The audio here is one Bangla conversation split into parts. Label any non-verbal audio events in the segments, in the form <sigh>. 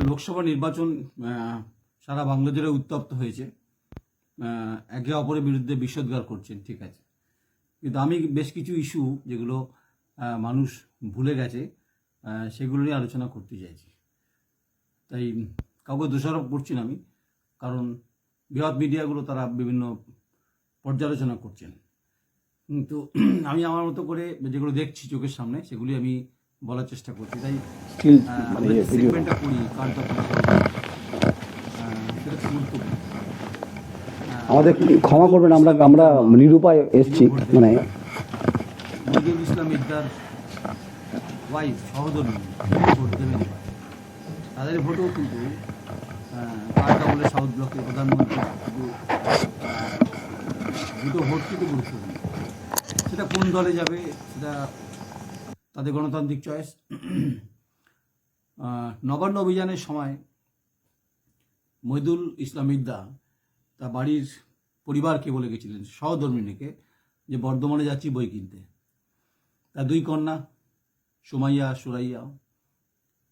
লোকসভা নির্বাচন সারা বাংলা জুড়ে উত্তপ্ত হয়েছে। একে অপরের বিরুদ্ধে বিষোদ্গার করছেন, ঠিক আছে। কিন্তু আমি বেশ কিছু ইস্যু যেগুলো মানুষ ভুলে গেছে সেগুলো নিয়ে আলোচনা করতে চাইছি। তাই কাউকে দোষারোপ করছি না আমি, কারণ বৃহৎ মিডিয়াগুলো তারা বিভিন্ন পর্যালোচনা করছেন। কিন্তু <clears throat> আমি আমার মতো করে যেগুলো দেখছি চোখের সামনে, সেগুলি আমি বলার চেষ্টা করছি তাই আহ, মানে আমরা যে ভিডিও segment-টা করি, কার তখন আহ, সেটা গুরুত্বপূর্ণ। আমাদের ক্ষমা করবেন আমরা আমরা নিরুপায় এসছি মানে নজরুল ইসলাম ইদ্দার ওয়াইফ সহধর্মী ভোট দেবেন। তাদের ভোটও কিন্তু কারটা বলে সাউথ ব্লকের প্রধানমন্ত্রী দুটো ভোট কিন্তু গুরুত্বপূর্ণ সেটা কোন দলে যাবে সেটা তাদের গণতান্ত্রিক চয়েস। নবান্ন অভিযানের সময় মহিদুল ইসলাম ইদ্দা তার বাড়ির পরিবারকে বলে গেছিলেন, সহধর্মিনীকে, যে বর্ধমানে যাচ্ছি বই কিনতে। তার দুই কন্যা, সুমাইয়া, সুরাইয়া,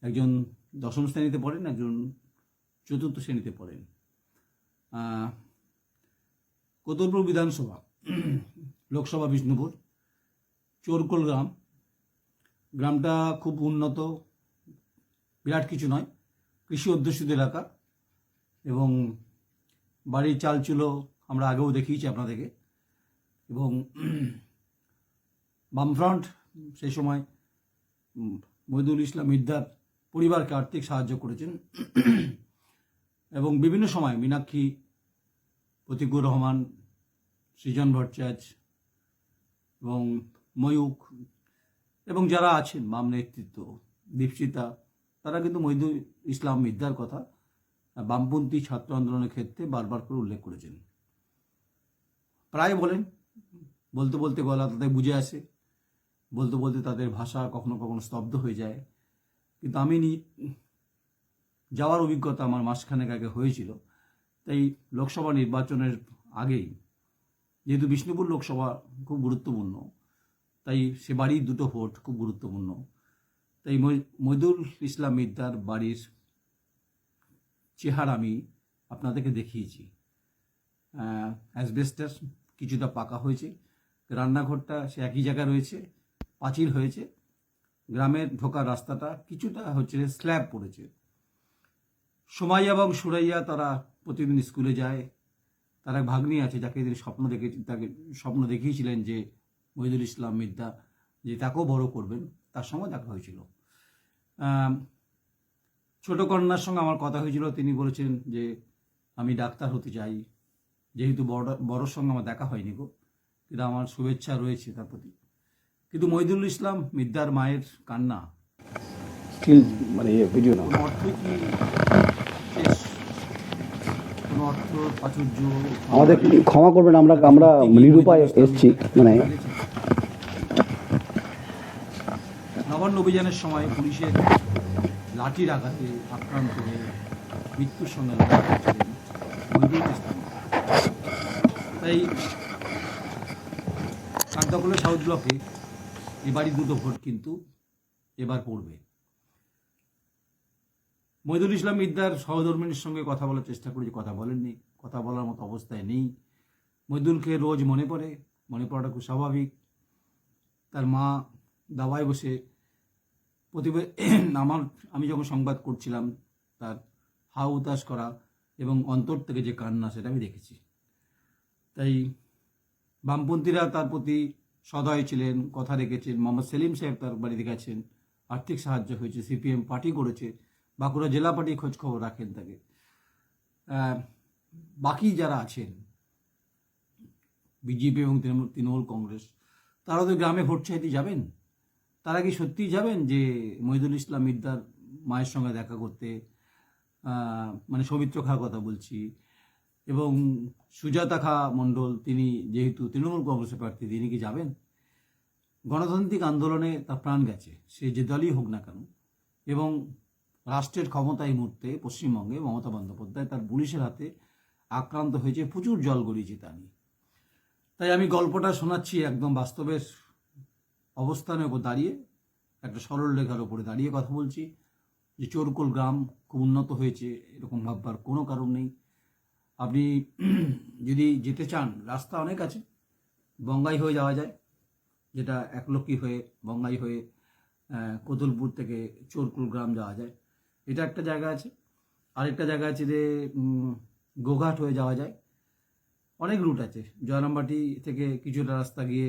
একজন দশম শ্রেণীতে পড়েন, একজন চতুর্থ শ্রেণীতে পড়েন। কোতরপুর বিধানসভা, <clears throat> লোকসভা বিষ্ণুপুর, চোরকোল গ্রাম গ্রামটা খুব উন্নত, বিরাট কিছু নয়, কৃষি অধ্যুষিত এলাকা এবং বাড়ির চাল চুলো আমরা আগেও দেখিয়েছি আপনাদেরকে এবং বামফ্রন্ট সেই সময় মহিদুল ইসলাম ইদ্দার পরিবারকে আর্থিক সাহায্য করেছেন এবং বিভিন্ন সময় মীনাক্ষী, প্রতিকুর রহমান, সৃজন ভট্টাচার্য এবং ময়ূক এবং যারা আছেন, বাম নেতৃত্ব, দীপশিতা, তারা কিন্তু মহিদুল ইসলাম ইদ্দার কথা বামপন্থী ছাত্র আন্দোলনের ক্ষেত্রে বারবার করে উল্লেখ করেছেন। প্রায় বলেন, বলতে বলতে গলা তাদের বুঝে আসে, বলতে বলতে তাদের ভাষা কখনো কখনো স্তব্ধ হয়ে যায়। কিন্তু আমি নি- যাওয়ার অভিজ্ঞতা আমার মাসখানেক আগে হয়েছিল। তাই লোকসভা নির্বাচনের আগেই, যেহেতু বিষ্ণুপুর লোকসভা খুব গুরুত্বপূর্ণ তাই সে বাড়ির দুটো ভোট, খুব গুরুত্বপূর্ণ। তাই মইদুল ইসলাম মিদ্দার বাড়ির চেহারা আমি আপনাদেরকে দেখিয়েছি। অ্যাসবেস্টাস কিছুটা পাকা হয়েছে, রান্নাঘরটা সে একই জায়গায় রয়েছে, পাঁচিল হয়েছে, গ্রামের ঢোকার রাস্তাটা কিছুটা হচ্ছে স্ল্যাব পড়েছে। সময় এবং সুরাইয়া তারা প্রতিদিন স্কুলে যায়, তার ভাগ্নি আছে যাকে তিনি স্বপ্ন দেখে, তাকে স্বপ্ন দেখিয়েছিলেন যে মহিদুল ইসলাম মিদ্দা যে তাকেও বড় করবেন তার সঙ্গে দেখা হয়েছিল। ছোট কন্যার সঙ্গে আমার কথা হয়েছিল। তিনি বলেছেন যে আমি ডাক্তার হতে চাই। যেহেতু বড় বড়োর সঙ্গে আমার দেখা হয়নি গো। কিন্তু আমার শুভেচ্ছা রয়েছে তার প্রতি। কিন্তু মহিদুল ইসলাম মিদ্দার মায়ের কান্না। মানে ভিডিও না? অর্থ কি? কোনো অর্থ প্রাচুর্য? আমাদের ক্ষমা করবেন আমরা আমরা নিরুপায় এসছি মানে নবান্ন অভিযানের সময় পুলিশের লাঠির আঘাতে আক্রান্ত হয়ে মৃত্যুর সঙ্গে তাই কাকদখলের সাউথ ব্লকে এবারই দুটো ভোট কিন্তু এবার পড়বে। মহিদুল ইসলাম ইদ্দার সহধর্মিনীর সঙ্গে কথা বলার চেষ্টা করেছি কথা বলেননি, কথা বলার মতো অবস্থায় নেই। মহিদুলকে রোজ মনে পড়ে, মনে পড়াটা খুব স্বাভাবিক। তার মা দাওয়ায় বসে প্রতিবে <clears throat> আমার, আমি যখন সংবাদ করছিলাম তার হা উতাস করা এবং অন্তর থেকে যে কান্না সেটা আমি দেখেছি। তাই বামপন্থীরা তার প্রতি সদয় ছিলেন, কথা রেখেছেন, মোহাম্মদ সেলিম সাহেব তার বাড়িতে গেছেন, আর্থিক সাহায্য হয়েছে, সিপিএম পার্টি করেছে, বাঁকুড়া জেলা পার্টি খোঁজ খবর রাখেন তাকে। বাকি যারা আছেন, বিজেপি এবং তৃণমূল তৃণমূল কংগ্রেস, তারা তো গ্রামে ভোট চাইতে যাবেন? তারা কি সত্যিই যাবেন যে মহিদুল ইসলাম মির্দার মায়ের সঙ্গে দেখা করতে? মানে সৌমিত্র খার কথা বলছি। এবং সুজাতা খা মণ্ডল, তিনি যেহেতু তৃণমূল কংগ্রেসের প্রার্থী, তিনি কি যাবেন? গণতান্ত্রিক আন্দোলনে তার প্রাণ গেছে। সে যে দলই হোক না কেন। এবং রাষ্ট্রের ক্ষমতা এই মুহূর্তে পশ্চিমবঙ্গে মমতা বন্দ্যোপাধ্যায় তার পুলিশের হাতে আক্রান্ত হয়েছে। প্রচুর জল গড়িয়েছে তা নিয়ে। তাই আমি গল্পটা শোনাচ্ছি একদম বাস্তবের অবস্থানের উপর দাঁড়িয়ে একটা সরল রেখার উপরে দাঁড়িয়ে কথা বলছি যে চোরকোল গ্রাম খুব উন্নত হয়েছে এরকম ভাববার কোনো কারণ নেই। আপনি <clears throat> যদি যেতে চান রাস্তা অনেক আছে বঙ্গাই হয়ে যাওয়া যায় যেটা একলক্ষী হয়ে বঙ্গাই হয়ে আহ, কোতুলপুর থেকে চোরকুল গ্রাম যাওয়া যায়। এটা একটা জায়গা আছে। আরেকটা জায়গা আছে যে গোঘাট হয়ে যাওয়া যায়। অনেক রুট আছে। জয়রামবাটি থেকে কিছুটা রাস্তা গিয়ে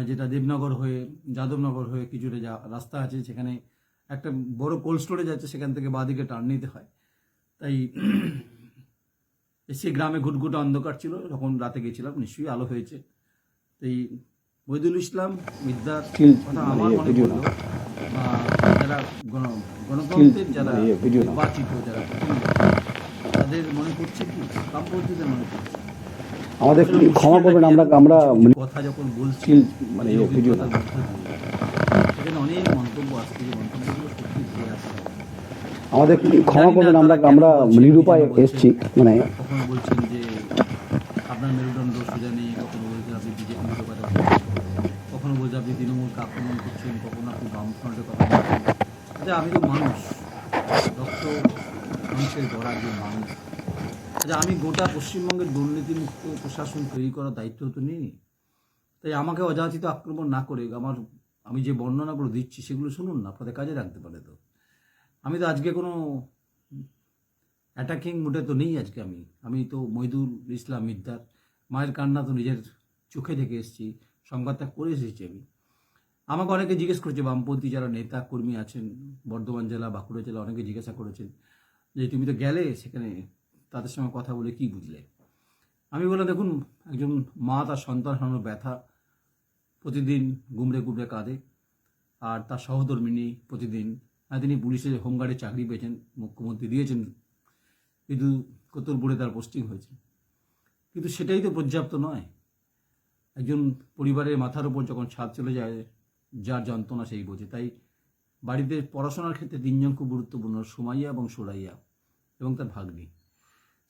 যেটা দেবনগর হয়ে যাদবনগর হয়ে কিছুটা যা রাস্তা আছে সেখানে একটা বড় কোল্ড স্টোরেজ আছে সেখান থেকে বাদিকে টার্ন নিতে হয়। তাই সে গ্রামে ঘুটঘুটে অন্ধকার ছিল তখন রাতে গেছিলাম নিশ্চয়ই আলো হয়েছে। তাই মহিদুল ইসলাম মিদ্দার কথা মানে আমার ইয়ে মনে পড়ল বা যারা গণ- গণতন্ত্রের যারা মানে ইয়ে। নির্বাচিত যারা তাদের মনে করছে কি? বামপন্থীদের মনে করছে আমাদের ক্ষমা করবেন? আমরা আমরা কিছু কথা যখন বলছি মানে এই video না। অভিজ্ঞতার সেখানে অনেক মন্তব্য আসছে যে মন্তব্যগুলো সত্যি ঘুরে আসছে। আমাদের ক্ষমা করবেন? আমরা আমরা নিরুপায় এসছি মানে কখনো বলছেন যে আপনার মেরুদণ্ড সোজা নেই কখনো বলছেন আপনি বিজেপি কথা কখনো বলছেন আপনি তৃণমূলকে আক্রমণ করছেন কখনো আপনি বামফ্রন্টের কথা বলছেন। আচ্ছা আমি তো মানুষ রক্ত মানুষের গড়া একজন মানুষ আচ্ছা আমি গোটা পশ্চিমবঙ্গের দুর্নীতিমুক্ত প্রশাসন তৈরি করার দায়িত্ব তো নিই তাই আমাকে অযাচিত আক্রমণ না করে আমার, আমি যে বর্ণনাগুলো দিচ্ছি সেগুলো শুনুন না, আপনাদের কাজে রাখতে পারে তো। আমি তো আজকে কোনো অ্যাটাকিং মুডে তো নেই আজকে আমি। আমি তো মহিদুল ইসলাম মিদ্দার, মায়ের কান্না তো নিজের চোখে দেখে এসেছি সংবাদ ত্যাগ করে এসেছি আমি। আমাকে অনেকে জিজ্ঞেস করেছে, বামপন্থী যারা নেতা কর্মী আছেন, বর্ধমান জেলা, বাঁকুড়া জেলা অনেকে জিজ্ঞাসা করেছেন যে, তুমি তো গেলে সেখানে তাদের সঙ্গে কথা বলে কি বুঝলে? আমি বললাম, দেখুন, একজন মা তার সন্তান হারানোর ব্যথা প্রতিদিন গুমড়ে গুমড়ে কাঁদে আর তার সহধর্মিনী প্রতিদিন তিনি পুলিশের হোমগার্ডে চাকরি পেয়েছেন, মুখ্যমন্ত্রী দিয়েছেন, কিন্তু কতুলপুরে তার পোস্টিং হয়েছে? কিন্তু সেটাই তো পর্যাপ্ত নয়। একজন পরিবারের মাথার উপর যখন ছাদ চলে যায়, যার যন্ত্রণা সেই বোঝে। তাই বাড়িতে পড়াশোনার ক্ষেত্রে তিনজন খুব গুরুত্বপূর্ণ, সুমাইয়া এবং সুরাইয়া এবং তার ভাগ্নি।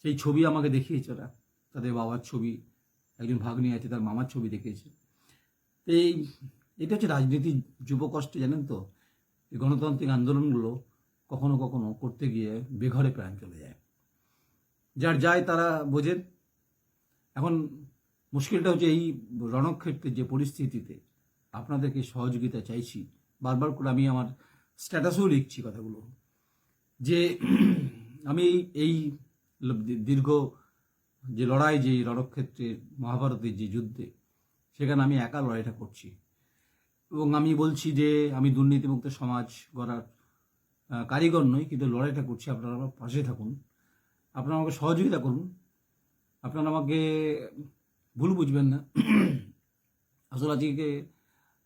সেই ছবি আমাকে দেখিয়েছে ওরা। তাদের বাবার ছবি, একজন ভাগ্নি আছে, তার মামার ছবি দেখিয়েছে। এই, এটা হচ্ছে রাজনীতির যুব কষ্ট জানেন তো? এই গণতান্ত্রিক আন্দোলনগুলো কখনো কখনো করতে গিয়ে বেঘরে প্রাণ চলে যায়। যার যায় তারা বোঝেন। এখন মুশকিলটা হচ্ছে এই রণক্ষেত্রের যে পরিস্থিতিতে আপনাদেরকে সহযোগিতা চাইছি। বারবার করে আমি আমার স্ট্যাটাসেও লিখছি কথাগুলো। যে আমি এই- দীর্ঘ যে লড়াই, যে রণক্ষেত্রের মহাভারতের যে যুদ্ধে, সেখানে আমি একা লড়াইটা করছি। এবং আমি বলছি যে আমি দুর্নীতিমুক্ত সমাজ গড়ার কারিগর নই, কিন্তু লড়াইটা করছি। আপনারা আমার পাশে থাকুন। আপনারা আমাকে সহযোগিতা করুন। আপনারা আমাকে ভুল বুঝবেন না। আসলে আজকে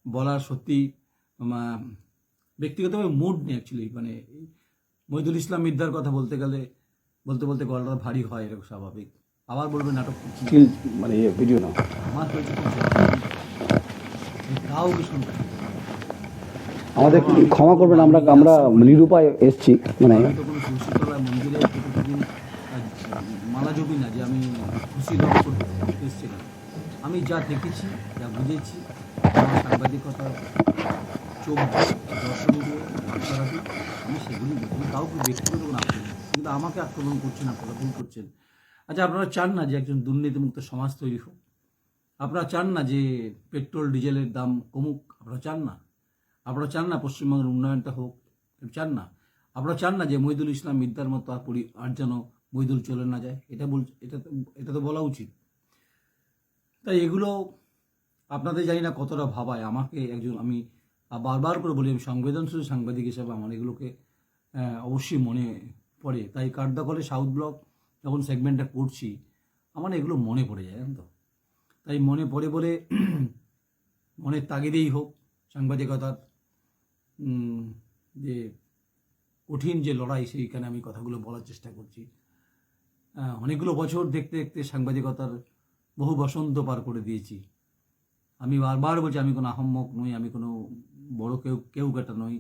বলার সত্যি ব্যক্তিগতভাবে মুড নেই অ্যাকচুয়ালি মানে মহিদুল ইসলাম মিদ্দার কথা বলতে গেলে বলতে বলতে গলাটা ভারী হয় এরকম স্বাভাবিক। আবার বলবে নাটক মানে ইয়ে ভিডিও না। আমার চাই না। আমাদের ক্ষমা করবেন আমরা আমরা নিরুপায় এসছি মানে মন্দিরে মালা জপি না যে আমি খুশি লাভ করতে এসেছিলাম। আমি যা দেখেছি যা বুঝেছি আমার সাংবাদিকতা চোখ দর্শন দিয়ে আমি সেগুলি দেখি। কাউকে ব্যক্তিগত কোনো। কিন্তু আমাকে আক্রমণ করছেন, আপনারা ভুল করছেন। আচ্ছা আপনারা চান না যে একজন দুর্নীতিমুক্ত সমাজ তৈরি হোক? আপনারা চান না যে পেট্রোল, ডিজেলের দাম কমুক? আপনারা চান না? আপনারা চান না পশ্চিমবঙ্গের উন্নয়নটা হোক? চান না। আপনারা চান না যে মহিদুল ইসলাম মিদ্যার মতো আর পরি আর যেন মহিদুল চলে না যায়? এটা বল এটা তো এটা তো বলা উচিত। তাই এগুলো আপনাদের জানি না কতটা ভাবায়। আমাকে একজন আমি বারবার করে বলি, আমি সংবেদনশীল সাংবাদিক হিসাবে আমার এগুলোকে অবশ্যই মনে পড়ে তাই কার্দাকলে সাউথ ব্লক যখন সেগমেন্টটা করছি, আমার এগুলো মনে পড়ে যায়, জানেন তো? তাই মনে পড়ে বলে <clears throat> মনের তাগিদেই হোক, সাংবাদিকতার যে কঠিন যে লড়াই, সেইখানে আমি কথাগুলো বলার চেষ্টা করছি। অনেকগুলো বছর দেখতে দেখতে সাংবাদিকতার বহু বসন্ত পার করে দিয়েছি। আমি বারবার বলছি, আমি কোনো আহম্মক নই, আমি কোনো বড় কেউ কেউ কাটা নই।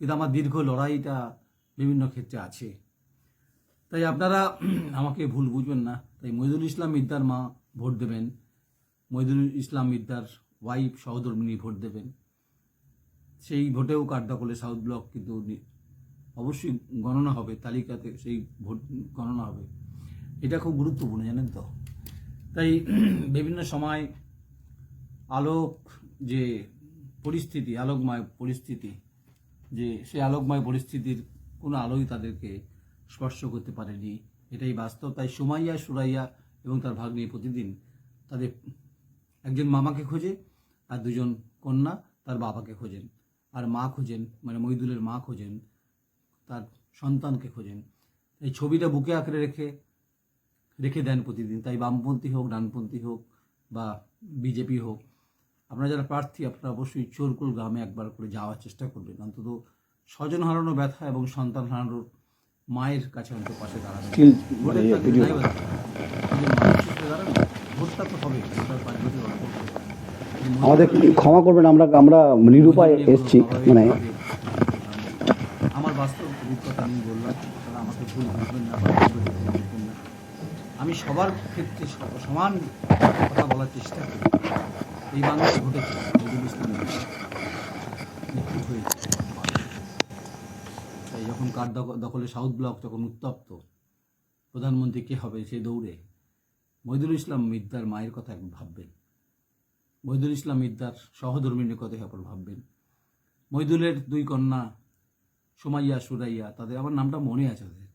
কিন্তু আমার দীর্ঘ লড়াইটা বিভিন্ন ক্ষেত্রে আছে। তাই আপনারা আমাকে ভুল বুঝবেন না। তাই মহিদুল ইসলাম মিদ্দার মা ভোট দেবেন। মহিদুল ইসলাম মিদ্দার ওয়াইফ সহধর্মিনী ভোট দেবেন। সেই ভোটেও কার্যকলে সাউথ ব্লক কিন্তু অবশ্যই গণনা হবে, তালিকাতে সেই ভোট গণনা হবে। এটা খুব গুরুত্বপূর্ণ, জানেন তো? তাই বিভিন্ন সময় আলোক যে পরিস্থিতি, আলোকময় পরিস্থিতি, যে সেই আলোকময় পরিস্থিতির কোনো আলোই তাদেরকে স্পর্শ করতে পারেনি। এটাই বাস্তব। তাই সুমাইয়া, সুরাইয়া এবং তার ভাগ্নি প্রতিদিন তাদের একজন মামাকে খোঁজে, আর দুজন কন্যা তার বাবাকে খোঁজেন। আর মা খোঁজেন মানে মইদুলের মা খোঁজেন, তার সন্তানকে খোঁজেন। এই ছবিটা বুকে আঁকড়ে রেখে রেখে দেন প্রতিদিন। তাই বামপন্থী হোক, ডানপন্থী হোক বা বিজেপি হোক, আপনারা যারা প্রার্থী, আপনারা অবশ্যই চোরকুল গ্রামে একবার করে যাওয়ার চেষ্টা করবেন। অন্তত স্বজন হারানো ব্যথা এবং সন্তান হারানোর মায়ের কাছে অন্তত পাশে মানে দাঁড়ান, ভোটটা তো হবে পাঁচ বছর আমাদের ক্ষমা করবেন? আমরা আমরা নিরুপায় এসছি মানে আমার বাস্তব অভিজ্ঞতা আমি বললাম তারা আমাকে ভুল বুঝবেন না। আমি সবার ক্ষেত্রে সমান কথা বলার চেষ্টা করি। এই বাংলায় ঘটেছে হয়েছে। যখন কার দখ- দখলে? সাউথ ব্লক তখন উত্তপ্ত। প্রধানমন্ত্রী কে হবে সে দৌড়ে? মহিদুল ইসলাম মিদ্দার মায়ের কথা একবার ভাববেন। মহিদুল ইসলাম মিদ্দার সহধর্মিনীর কথা একবার ভাববেন। মহিদুলের দুই কন্যা সোমাইয়া, সুরাইয়া, তাদের আমার নামটা মনে আছে তাদের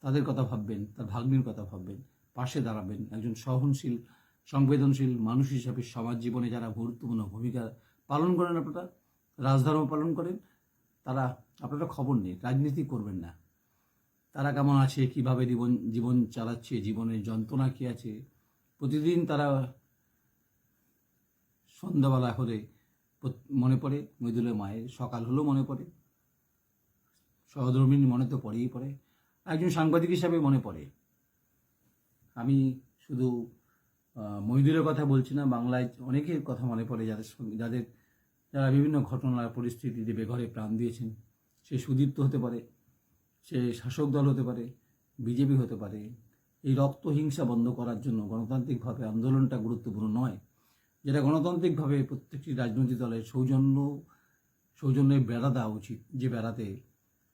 তাদের কথা ভাববেন, তার ভাগ্নির কথা ভাববেন। পাশে দাঁড়াবেন একজন সহনশীল, সংবেদনশীল মানুষ হিসাবে সমাজ জীবনে যারা গুরুত্বপূর্ণ ভূমিকা পালন করেন আপনারা, রাজধর্ম পালন করেন তারা আপনারা খবর নেই রাজনীতি করবেন না। তারা কেমন আছে, কীভাবে জীবন জীবন চালাচ্ছে, জীবনের যন্ত্রণা কী আছে? প্রতিদিন তারা সন্ধ্যাবেলা হলে মনে পড়ে মৃদুলের মায়ের, সকাল হলেও মনে পড়ে। সহধর্মিনী মনে তো পড়েই পড়ে। একজন সাংবাদিক হিসাবে মনে পড়ে। আমি শুধু মহিদুলের কথা বলছি না, বাংলায় অনেকের কথা মনে পড়ে যাদের সঙ্গে, যাদের যারা বিভিন্ন ঘটনার পরিস্থিতিতে বেঘরে প্রাণ দিয়েছেন, সে সুদীপ্ত হতে পারে, সে শাসক দল হতে পারে, বিজেপি হতে পারে, এই রক্ত হিংসা বন্ধ করার জন্য গণতান্ত্রিকভাবে আন্দোলনটা গুরুত্বপূর্ণ নয়। যেটা গণতান্ত্রিকভাবে প্রত্যেকটি রাজনৈতিক দলের সৌজন্য সৌজন্যের বেড়া দেওয়া উচিত। যে বেড়াতে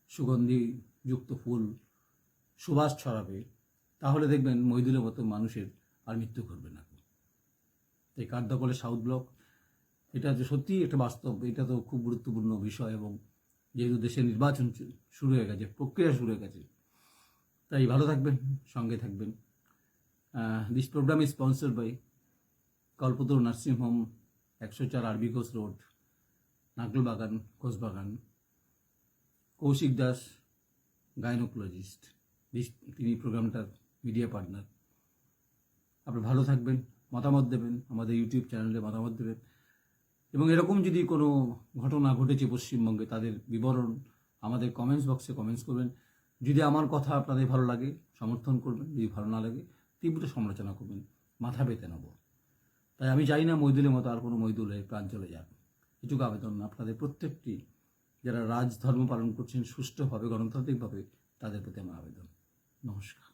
সুগন্ধি যুক্ত ফুল, সুবাস ছড়াবে, তাহলে দেখবেন মহিদুলের মতো মানুষের আর মৃত্যু ঘটবে না। এই কার্যকলে সাউথ ব্লক এটা যে সত্যিই একটা বাস্তব, এটা তো খুব গুরুত্বপূর্ণ বিষয় এবং যেহেতু দেশে নির্বাচন শুরু হয়ে গেছে, প্রক্রিয়া শুরু হয়ে গেছে, তাই ভালো থাকবেন, সঙ্গে থাকবেন। This program is sponsored by Kalpataru nursing home একশো চার RB coach road, Nagalbagan Kochbagan Kaushik Das, gynaecologist. তিনি প্রোগ্রামটার মিডিয়া পার্টনার। আপনি ভালো থাকবেন, মতামত দেবেন, আমাদের ইউটিউব চ্যানেলে মতামত দেবেন। এবং এরকম যদি কোনো ঘটনা ঘটেছে পশ্চিমবঙ্গে, তাদের বিবরণ আমাদের কমেন্টস বক্সে কমেন্টস করবেন। যদি আমার কথা আপনাদের ভালো লাগে, সমর্থন করবেন, যদি ভালো না লাগে, তীব্র সমালোচনা করবেন, মাথা পেতে নেব। তাই আমি চাই না মৈদুলের মতো আর কোনো মৈদুলে প্রাণ চলে যাক। এটুকু আবেদন আপনাদের প্রত্যেকটি, যারা রাজধর্ম পালন করছেন সুষ্ঠুভাবে, গণতান্ত্রিকভাবে, তাদের প্রতি আমার আবেদন। নমস্কার।